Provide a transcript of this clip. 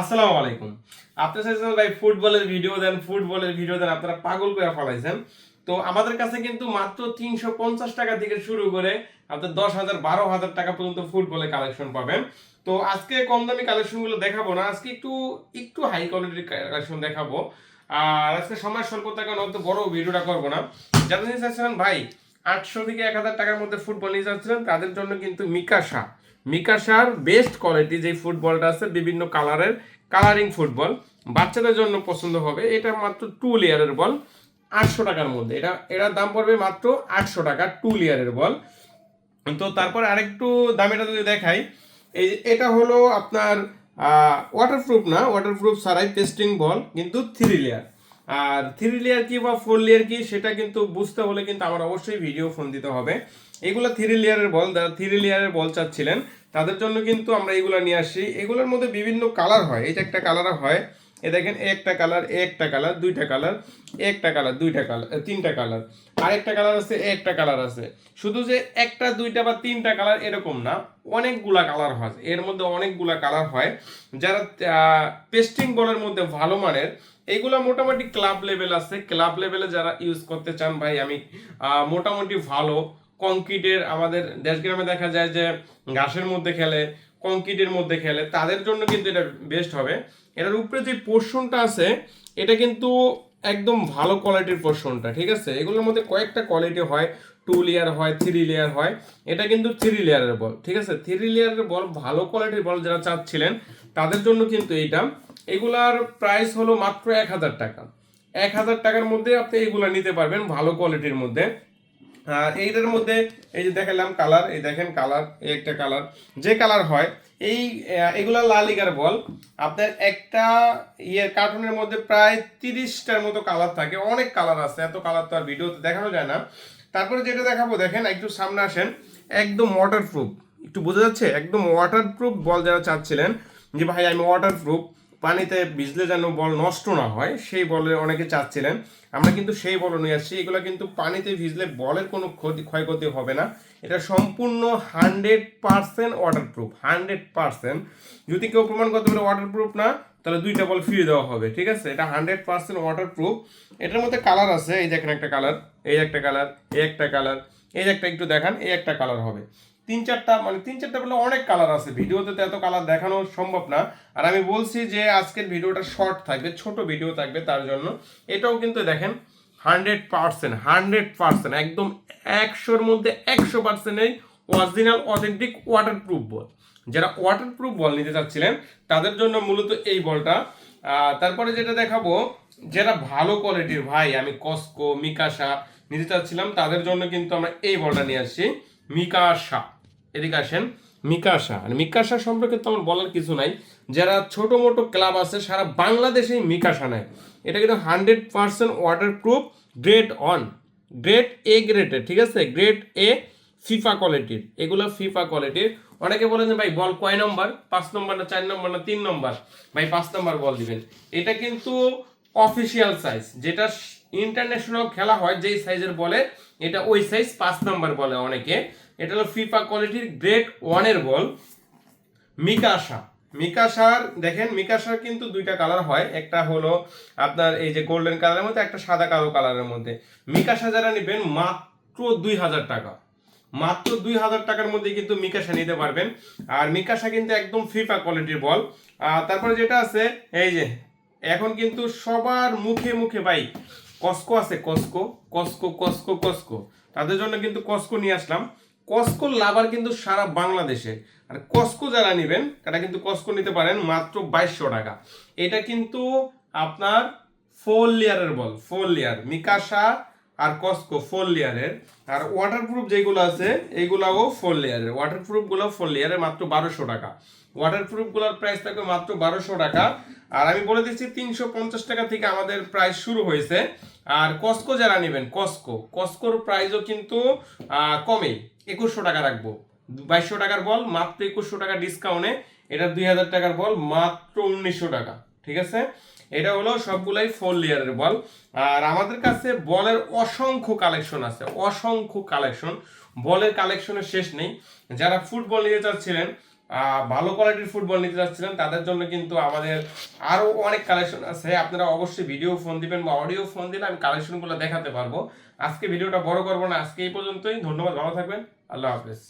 আসসালামু আলাইকুম। আপনি চাইছেন ভাই ফুটবলের ভিডিও দেন, ফুটবলের ভিডিও দেন, আপনারা পাগল করে ফেলাইছেন। তো আমাদের কাছে কিন্তু মাত্র তিনশো পঞ্চাশ টাকা থেকে শুরু করে আপনার দশ হাজার, বারো হাজার টাকা পর্যন্ত ফুটবলের কালেকশন পাবেন। তো আজকে কম দামি কালেকশনগুলো দেখাবো না, আজকে একটু একটু হাই কোয়ালিটির কালেকশন দেখাবো। আর আজকে সময় স্বল্পতার কারণে অত বড় ভিডিওটা করব না। যারা নিতে চাচ্ছিলেন ভাই আটশো থেকে এক হাজার টাকার মধ্যে ফুটবল নিয়ে যাচ্ছিলেন। তাদের জন্য কিন্তু মিকাশা মিকাশার বেস্ট কোয়ালিটি যে ফুটবলটা আছে, বিভিন্ন কালারের কালারিং ফুটবল বাচ্চাদের জন্য পছন্দ হবে। এটা মাত্র টু লেয়ারের বল আটশো টাকার মধ্যে। এটা, এটার দাম পড়বে মাত্র আটশো টাকা টু লেয়ারের বল তো তারপর আরেকটু দামিটা যদি দেখাই, এই এটা হলো আপনার ওয়াটারপ্রুফ না ওয়াটারপ্রুফ ছাড়াই টেস্টিং বল কিন্তু থ্রি লেয়ার আর থ্রি লেয়ার কি বা ফোর লেয়ার কি, সেটা কিন্তু বুঝতে হলে কিন্তু আমার অবশ্যই ভিডিও ফোন দিতে হবে। এগুলো থ্রি লেয়ারের বল, যারা থ্রি লেয়ারের বল চাচ্ছিলেন, তাদের জন্য কিন্তু আমরা এগুলো নিয়ে আসি। এগুলোর মধ্যে বিভিন্ন কালার হয়। যে একটা কালার হয় এ দেখেন, একটা কালার একটা কালার দুইটা কালার একটা কালার দুইটা কালার তিনটা কালার আরেকটা কালার আছে, একটা কালার আছে। শুধু যে একটা, দুইটা বা তিনটা কালার এরকম না, অনেকগুলা কালার হয়। এর মধ্যে অনেকগুলা কালার হয়, যারা পেস্টিং বলের মধ্যে ভালো মানের, এগুলা মোটামুটি ক্লাব লেভেল আছে। ক্লাব লেভেলে যারা ইউজ করতে চান ভাই, আমি মোটামুটি ভালো। কংক্রিটের আমাদের দেশগ্রামে দেখা যায় যে, ঘাসের মধ্যে খেলে কংক্রিটের মধ্যে খেলে, তাদের জন্য কিন্তু এটা বেস্ট হবে। এটার উপরে যে পোর্শনটা আছে, এটা কিন্তু একদম ভালো কোয়ালিটির পোর্শনটা ঠিক আছে? এগুলোর মধ্যে কয়েকটা কোয়ালিটি হয় টু লেয়ার হয় থ্রি লেয়ার হয়। এটা কিন্তু থ্রি লেয়ারের বল ঠিক আছে? থ্রি লেয়ারের বল ভালো কোয়ালিটির বল যারা চাচ্ছিলেন, তাদের জন্য কিন্তু এইটা। এগুলার প্রাইস হলো মাত্র এক হাজার টাকা। এক হাজার টাকার মধ্যে আপনি এগুলা নিতে পারবেন ভালো কোয়ালিটির মধ্যে। এইটার মধ্যে এই যে দেখালাম কালার এই দেখেন কালার এই একটা কালার যে কালার হয়, এই এগুলা লালিগার বল। আপনার একটা ইয়ের কার্টুনের মধ্যে প্রায় তিরিশটার মতো কালার থাকে। অনেক কালার আছে, এত কালার তো আর ভিডিওতে দেখানো যায় না। তারপরে যেটা দেখাবো, দেখেন, একটু সামনে আসেন। একদম ওয়াটারপ্রুফ একটু বোঝা যাচ্ছে? একদম ওয়াটারপ্রুফ বল যারা চাচ্ছিলেন, যে ভাই, আমি ওয়াটারপ্রুফ পানিতে ভিজলে যেন বল নষ্ট না হয়, সেই বলে অনেকে চাচ্ছিলেন। আমরা কিন্তু সেই বল নিয়ে আসছি। এগুলো কিন্তু পানিতে ভিজলে বলের কোনো ক্ষতি, ক্ষয়ক্ষতি হবে না। এটা সম্পূর্ণ hundred percent waterproof, hundred percent. যদি কেউ প্রমাণ করতে পারে ওয়াটারপ্রুফ না, তাহলে দুইটা বল ফিরে দেওয়া হবে, ঠিক আছে? এটা হান্ড্রেড পার্সেন্ট ওয়াটারপ্রুফ। এটার মধ্যে কালার আছে, এই দেখেন একটা কালার, এই একটা কালার, এই একটা কালার, এই একটা, একটু দেখান, এই একটা কালার হবে। তিন চারটা মানে তিন চারটা বলে অনেক কালার আছে। ভিডিওতে তো এত কালার দেখানো সম্ভব না। আর আমি বলছি যে, আজকের ভিডিওটা শর্ট থাকবে, ছোট ভিডিও থাকবে তার জন্য। এটাও কিন্তু দেখেন হান্ড্রেড পার্সেন্ট হান্ড্রেড পার্সেন্ট একদম একশোর মধ্যে একশো পার্সেন্টেই অরিজিনাল অথেন্টিক ওয়াটারপ্রুফ বল যারা ওয়াটারপ্রুফ বল নিতে চাচ্ছিলেন, তাদের জন্য মূলত এই বলটা তারপরে যেটা দেখাবো, যারা ভালো কোয়ালিটির ভাই, আমি কস্কো মিকাশা নিতে চাচ্ছিলাম, তাদের জন্য কিন্তু আমরা এই বলটা নিয়ে আসছি মিকাশা এদিকে আসেন। মিকাশা। আর মিকাশা সম্পর্কে তো আমার বলার কিছু নাই। যারা ছোট মোটো ক্লাব আছে, সারা বাংলাদেশেই মিকাশা নেয়। এটা কিন্তু hundred percent waterproof grade on grade A গ্রেডের, ঠিক আছে? গ্রেড এ ফিফা কোয়ালিটির। এগুলো ফিফা কোয়ালিটির। অনেকে বলেন যে, ভাই, বল কয় নম্বর? পাঁচ নম্বর না চার নম্বর না তিন নম্বর? ভাই, পাঁচ নম্বর বল দিবেন। এটা কিন্তু অফিসিয়াল সাইজ। যেটা ইন্টারন্যাশনাল খেলা হয়, যেই সাইজের বলে, এটা ওই সাইজ পাঁচ নম্বর বলে অনেকে। এটা হলো ফিফা কোয়ালিটির গ্রেড ওয়ানের বল মিকাশা মিকাশার দেখেন মিকাশার কিন্তু দুইটা কালার হয়। একটা হলো আপনার এই যে গোল্ডেন কালারের মধ্যে, একটা সাদা কালো কালারের মধ্যে। মিকাশা যারা নেবেন মাত্র দুই হাজার টাকা। মাত্র দুই হাজার টাকার মধ্যে কিন্তু মিকাশা নিতে পারবেন। আর মিকাশা কিন্তু একদম ফিফা কোয়ালিটির বল তারপরে যেটা আছে, এই যে, এখন কিন্তু সবার মুখে মুখে, ভাই কস্কো আছে কস্কো কস্কো কস্কো কস্কো তাদের জন্য কিন্তু কস্কো নিয়ে আসলাম। কস্কো লাভার কিন্তু সারা বাংলাদেশে। আর কস্কো যারা নেবেন, তারা কিন্তু কস্কো নিতে পারেন মাত্র বাইশশো টাকা। এটা কিন্তু আপনার ফোর লেয়ারের বল ফোর লেয়ার মিকাশা আর কস্কো ফোর লেয়ারের আর ওয়াটারপ্রুফ যেগুলো আছে এইগুলাও ফোর লেয়ারের ওয়াটারপ্রুফগুলো ফোর লেয়ারের মাত্র বারোশো টাকা। ওয়াটারপ্রুফগুলোর প্রাইস থাকবে মাত্র বারোশো টাকা। আর আমি বলে দিচ্ছি, তিনশো পঞ্চাশ টাকা থেকে আমাদের প্রাইস শুরু হয়েছে। আর কস্কো যারা নেবেন কস্কো কস্কোর প্রাইসও কিন্তু কমে। একুশশো টাকা রাখব। বাইশশো টাকার বল, মাত্র একুশশো টাকা ডিসকাউন্টে এটা দুই হাজার টাকার বল, মাত্র উনিশশো টাকা। ঠিক আছে? এটা হলো সবগুলাই ফোর লেয়ারের বল। আর আমাদের কাছে বলের অসংখ্য কালেকশন আছে, অসংখ্য কালেকশন বলের কালেকশনের শেষ নেই। যারা ফুটবল নিতে চাচ্ছিলেন ভালো কোয়ালিটির ফুটবল নিতে যাচ্ছিলেন তাদের জন্য কিন্তু আমাদের আরও অনেক কালেকশন আছে। আপনারা অবশ্যই ভিডিও ফোন দিবেন বা অডিও ফোন দিলে আমি কালেকশনগুলো দেখাতে পারব। আজকে ভিডিওটা বড় করব না, আজকে এই পর্যন্তই। ধন্যবাদ, ভালো থাকবেন। আল্লাহ হাফেজ।